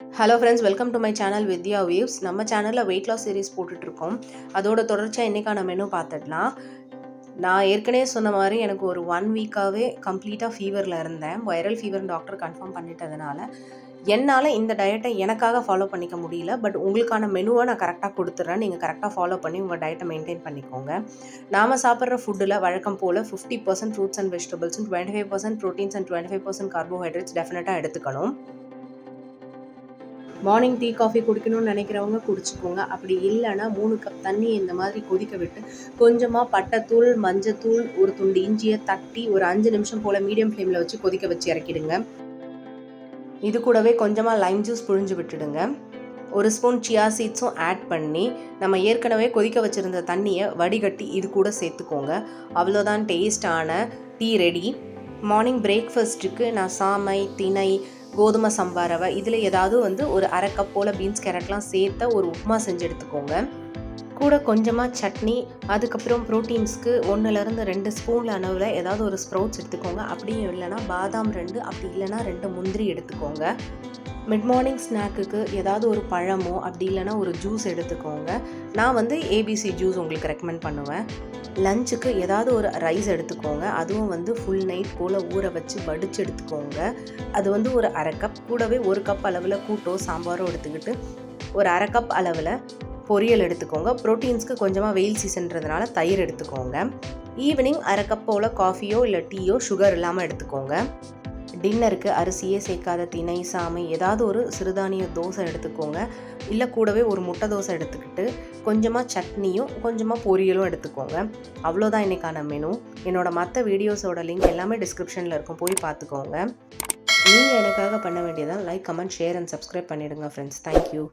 Hello friends welcome to my channel Vidya weaves நம்ம சேனலில் weight loss series போட்டுட்ருக்கோம் அதோட தொடர்ச்சியாக இன்றைக்கான மெனு பார்த்துடலாம். நான் ஏற்கனவே சொன்ன மாதிரி எனக்கு ஒரு ஒன் வீக்காகவே கம்ப்ளீட்டாக ஃபீவரில் இருந்தேன். வைரல் ஃபீவர் டாக்டர் கன்ஃபார்ம் பண்ணிட்டதுனால என்னால் இந்த டயட்டை எனக்காக ஃபாலோ பண்ணிக்க முடியல. பட் உங்களுக்கான மெனுவை நான் கரெக்டாக கொடுத்துட்றேன் நீங்கள் கரெக்டாக ஃபாலோ பண்ணி உங்கள் டயட்டை மெயின்டைன் பண்ணிக்கோங்க. நாம் சாப்பிட்ற ஃபுட்டில் வழக்கம் போல் fifty percent fruits and vegetables twenty five percent proteins and twenty five percent carbohydrates டெஃபினட்டாக எடுத்துக்கணும். மார்னிங் டீ காஃபி குடிக்கணும்னு நினைக்கிறவங்க குடிச்சுக்கோங்க. அப்படி இல்லைன்னா மூணு கப் தண்ணி இந்த மாதிரி கொதிக்க விட்டு கொஞ்சமாக பட்டைத்தூள் மஞ்சத்தூள் ஒரு துண்டு இஞ்சியை தட்டி ஒரு அஞ்சு நிமிஷம் போல் மீடியம் ஃப்ளேமில் வச்சு கொதிக்க வச்சு இறக்கிடுங்க. இது கூடவே கொஞ்சமாக லைம் ஜூஸ் புழிஞ்சு விட்டுடுங்க. ஒரு ஸ்பூன் சியா சீட்ஸும் ஆட் பண்ணி நம்ம ஏற்கனவே கொதிக்க வச்சுருந்த தண்ணியை வடிகட்டி இது கூட சேர்த்துக்கோங்க. அவ்வளோதான் டேஸ்டான டீ ரெடி மார்னிங் பிரேக்ஃபாஸ்ட்டுக்கு நான் சாமை திணை கோதுமை சம்பா ரவை இதில் ஏதாவது வந்து ஒரு அரை கப் போல் பீன்ஸ் கேரட்லாம் சேர்த்த ஒரு உப்புமா செஞ்சு எடுத்துக்கோங்க. கூட கொஞ்சமாக சட்னி அதுக்கப்புறம் ப்ரோட்டீன்ஸ்க்கு ஒன்றுலேருந்து ரெண்டு ஸ்பூன் அளவில் ஏதாவது ஒரு ஸ்ப்ரவுட்ஸ் எடுத்துக்கோங்க. அப்படியும் இல்லைனா பாதாம் ரெண்டு அப்படி இல்லைனா ரெண்டு முந்திரி எடுத்துக்கோங்க. மிட் மார்னிங் ஸ்நாக்குக்கு ஏதாவது ஒரு பழமோ அப்படி இல்லைனா ஒரு ஜூஸ் எடுத்துக்கோங்க. நான் வந்து ஏபிசி ஜூஸ் உங்களுக்கு ரெக்கமெண்ட் பண்ணுவேன். லஞ்சுக்கு ஏதாவது ஒரு ரைஸ் எடுத்துக்கோங்க. அதுவும் வந்து ஃபுல் நைட் போல் ஊற வச்சு வடித்து எடுத்துக்கோங்க. அது வந்து ஒரு அரை கப் கூடவே ஒரு கப் அளவில் கூட்டோ சாம்பாரோ எடுத்துக்கிட்டு ஒரு அரை கப் அளவில் பொரியல் எடுத்துக்கோங்க. ப்ரோட்டீன்ஸ்க்கு கொஞ்சமாக வெயில் சீசன்றதுனால தயிர் எடுத்துக்கோங்க. ஈவினிங் அரை கப் போல் காஃபியோ இல்லை டீயோ சுகர் இல்லாமல் எடுத்துக்கோங்க. டின்னருக்கு அரிசியே சேர்க்காத திணை சாமை ஏதாவது ஒரு சிறுதானிய தோசை எடுத்துக்கோங்க. இல்லை கூடவே ஒரு முட்டை தோசை எடுத்துக்கிட்டு கொஞ்சமாக சட்னியும் கொஞ்சமாக பொரியலும் எடுத்துக்கோங்க. அவ்வளோதான் இன்றைக்கான மெனு என்னோடய மற்ற வீடியோஸோட லிங்க் எல்லாமே டிஸ்கிரிப்ஷனில் இருக்கும். போய் பார்த்துக்கோங்க. நீங்கள் எனக்காக பண்ண வேண்டியதான் like comment share and subscribe பண்ணிவிடுங்க ஃப்ரெண்ட்ஸ் தேங்க்யூ